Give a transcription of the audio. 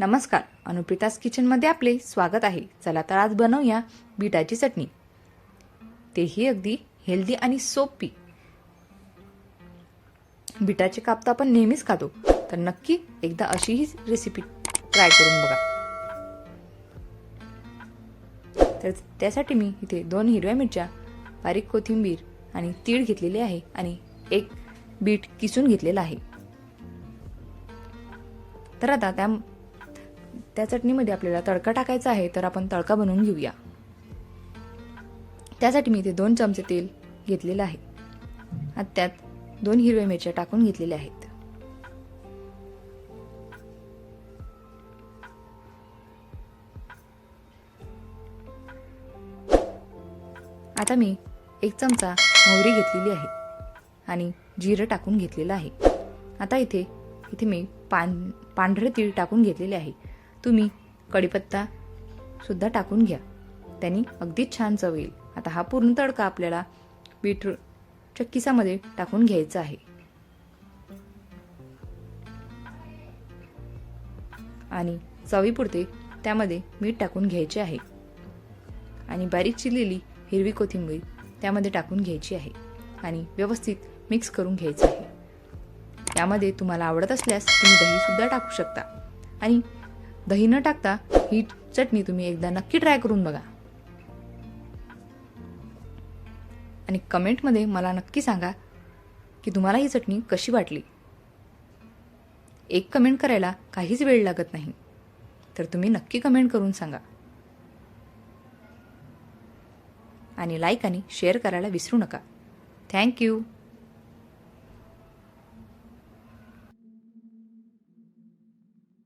नमस्कार अनुप्रितास किचनमध्ये आपले स्वागत आहे. चला तर आज बनवूया बीटाची चटणी. तेही अगदी हेल्दी आणि सोपी. बीटाचे काप तर आपण नेहमीच खातो तर नक्की एकदा अशी ही रेसिपी ट्राय करून बघा. तर त्यासाठी मी इथे दोन हिरव्या मिरच्या बारीक कोथिंबीर आणि तीळ घेतलेले आहे आणि एक बीट किसून घेतलेला आहे. तर आता त्या त्या चटणीमध्ये आपल्याला तडका टाकायचा आहे तर आपण तडका बनवून घेऊया. त्यासाठी मी इथे दोन चमचे तेल घेतलेलं आहे. आणि त्यात दोन हिरव्या मिरच्या टाकून घेतलेल्या आहेत. आता मी एक चमचा मोहरी घेतलेली आहे आणि जिरं टाकून घेतलेलं आहे. आता इथे इथे मी पान पांढरे तीळ टाकून घेतलेले आहे. तुम्ही कढीपत्ता सुद्धा टाकून घ्या. त्यांनी अगदीच छान चव येईल. आता हा पूर्ण तडका आपल्याला बीटरूट चक्कीसामध्ये टाकून घ्यायचा आहे. आणि चवीपुरते त्यामध्ये मीठ टाकून घ्यायचे आहे. आणि बारीक चिरलेली हिरवी कोथिंबीर त्यामध्ये टाकून घ्यायची आहे. आणि व्यवस्थित मिक्स करून घ्यायचं आहे. त्यामध्ये तुम्हाला आवडत असल्यास तुम्ही दहीसुद्धा टाकू शकता. आणि दही न टाकता ही चटणी तुम्ही एकदा नक्की ट्राय करून बघा. आणि कमेंटमध्ये मला नक्की सांगा की तुम्हाला ही चटणी कशी वाटली? एक कमेंट करायला काहीच वेळ लागत नाही. तर तुम्ही नक्की कमेंट करून सांगा. आणि लाईक आणि शेअर करायला विसरू नका. थँक्यू